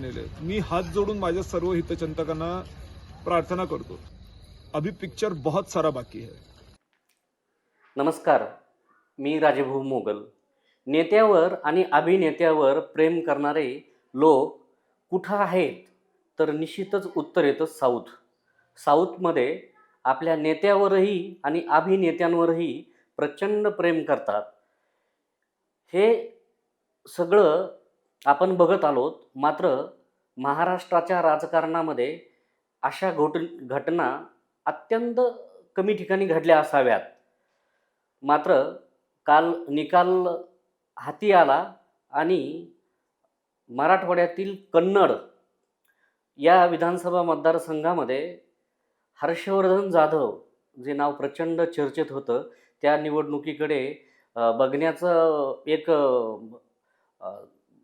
नेले मी हात जोडून माझ्या सर्व हितचिंतकांना प्रार्थना करतो. अभी पिक्चर बहुत सारा बाकी है. नमस्कार. मी राजेभाऊ मोगल. नेत्यावर आणि अभिनेत्यावर प्रेम करणारे लोक कुठं आहेत? तर निश्चितच उत्तर येतं साऊथ. साऊथमध्ये आपल्या नेत्यावरही आणि अभिनेत्यांवरही प्रचंड प्रेम करतात. हे सगळं आपण बघत आलोत मात्र महाराष्ट्राच्या राजकारणामध्ये अशा घोट घटना अत्यंत कमी ठिकाणी घडल्या असाव्यात. मात्र काल निकाल हाती आला आणि मराठवाड्यातील कन्नड या विधानसभा मतदारसंघामध्ये हर्षवर्धन जाधव जे नाव प्रचंड चर्चेत होतं त्या निवडणुकीकडे बघण्याचं एक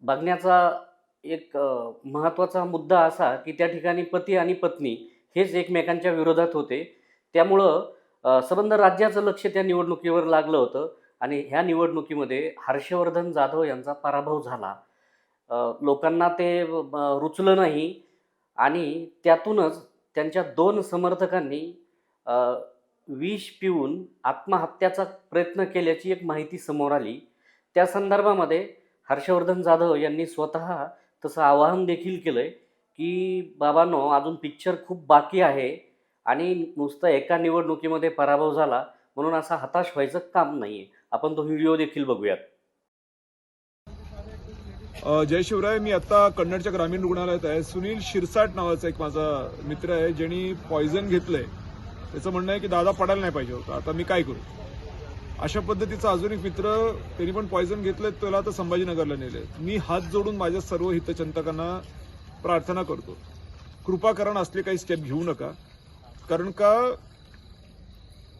बघण्याचा एक महत्त्वाचा मुद्दा असा की त्या ठिकाणी पती आणि पत्नी हेच एकमेकांच्या विरोधात होते. त्यामुळं अ, संबंध राज्याचं लक्ष त्या निवडणुकीवर लागलं होतं आणि ह्या निवडणुकीमध्ये हर्षवर्धन जाधव यांचा पराभव झाला. लोकांना ते रुचलं नाही आणि त्यातूनच त्यांच्या दोन समर्थकांनी विष पिऊन आत्महत्याचा प्रयत्न केल्याची एक माहिती समोर आली. त्या संदर्भामध्ये हर्षवर्धन जाधव यांनी स्वतः तसं आवाहन देखील केलं आहे की बाबांनो अजून पिक्चर खूप बाकी आहे आणि नुसतं एका निवडणुकीमध्ये पराभव झाला म्हणून असा हताश व्हायचं काम नाही आहे आपण तो व्हिडिओ देखील बघूयात. जय शिवराय मी आता कन्नडच्या ग्रामीण रुग्णालयात आहे. सुनील शिरसाट नावाचा एक माझा मित्र आहे ज्यांनी पॉयझन घेतलंय. त्याचं म्हणणं आहे की दादा पडायला नाही पाहिजे होता. आता मी काय करू? अशा पद्धतीचा अजून एक मित्र त्यांनी पण पॉयझन घेतलं त्याला आता संभाजीनगरला नेले मी हात जोडून माझ्या सर्व हितचिंतकांना प्रार्थना करतो. कृपा करण असले काही स्टेप घेऊ नका कारण का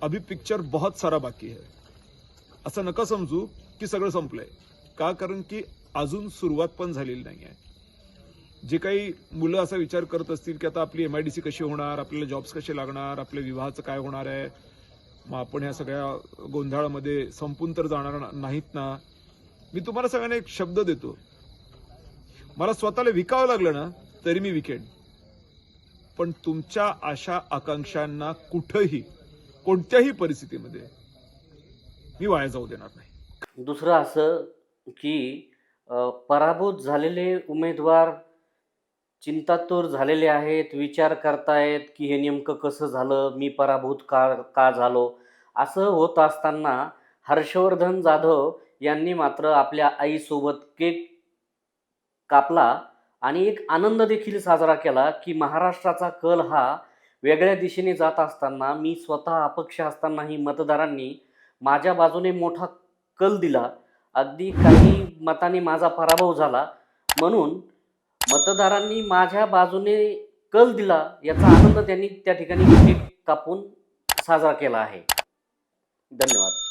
अभी पिक्चर बहुत सारा बाकी है असं नका समजू की सगळं संपलंय. का? कारण की अजून सुरुवात पण झालेली नाही आहे जे काही मुलं असा विचार करत असतील की आता आपली एम आय डी सी कशी होणार आपल्याला जॉब्स कसे लागणार आपल्या विवाहाचं काय होणार आहे मग आपण ह्या सगळ्या गोंधळामध्ये संपून तर जाणार नाहीत ना. मी तुम्हाला सगळ्यांना एक शब्द देतो. मला स्वतःला विकावं लागलं ना तरी मी विकेन. पण तुमच्या आशा आकांक्षांना कुठंही कोणत्याही परिस्थितीमध्ये मी वाया जाऊ देणार नाही. दुसरं असं की पराभूत झालेले उमेदवार चिंतातूर झालेले आहेत विचार करतायत की हे नेमकं कसं झालं मी पराभूत का का झालो? असं होत असताना हर्षवर्धन जाधव यांनी मात्र आपल्या आईसोबत केक कापला आणि एक आनंद देखील साजरा केला की महाराष्ट्राचा कल हा वेगळ्या दिशेने जात असताना मी स्वतः अपक्ष असतानाही मतदारांनी माझ्या बाजूने मोठा कल दिला. अगदी काही मताने माझा पराभव झाला. म्हणून मतदारांनी माझ्या बाजूने कल दिला याचा आनंद त्यांनी त्या ठिकाणी कापून साजरा केला आहे. धन्यवाद.